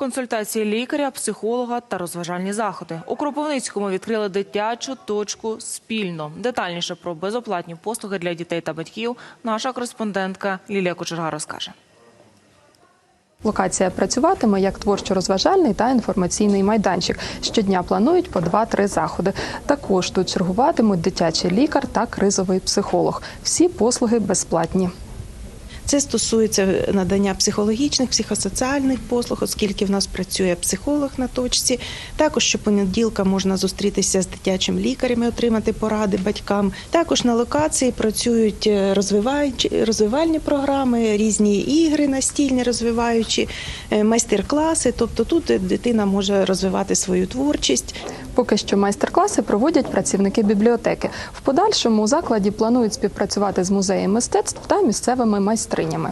Консультації лікаря, психолога та розважальні заходи. У Кропивницькому відкрили дитячу точку спільно. Детальніше про безоплатні послуги для дітей та батьків наша кореспондентка Лілія Кочерга розкаже. Локація працюватиме як творчо-розважальний та інформаційний майданчик. Щодня планують по 2-3 заходи. Також тут чергуватимуть дитячий лікар та кризовий психолог. Всі послуги безплатні. Це стосується надання психологічних, психосоціальних послуг, оскільки в нас працює психолог на точці. Також щопонеділка можна зустрітися з дитячим лікарем, і отримати поради батькам. Також на локації працюють е, розвивальні програми, різні ігри настільні розвиваючі, е, майстер-класи. Тобто тут дитина може розвивати свою творчість. Поки що майстер-класи проводять працівники бібліотеки. В подальшому у закладі планують співпрацювати з музеєм мистецтв та місцевими майстринями.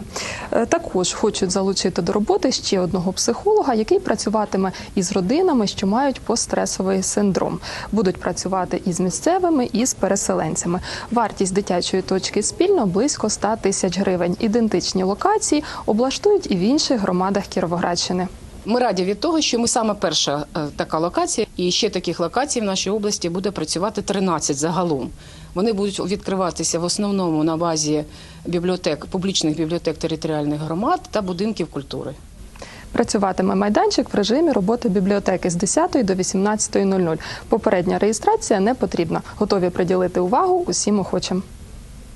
Е, Також хочуть залучити до роботи ще одного психолога, який працюватиме із родинами, що мають постстресовий синдром. Будуть працювати із місцевими і з переселенцями. Вартість дитячої точки спільно близько 100 тисяч гривень. Ідентичні локації облаштують і в інших громадах Кіровоградщини. Ми раді від того, що ми саме перша е, така локація, і ще таких локацій в нашій області буде працювати 13 загалом. Вони будуть відкриватися в основному на базі бібліотек, публічних бібліотек територіальних громад та будинків культури. Працюватиме майданчик в режимі роботи бібліотеки з 10 до 18.00. Попередня реєстрація не потрібна. Готові приділити увагу усім охочим.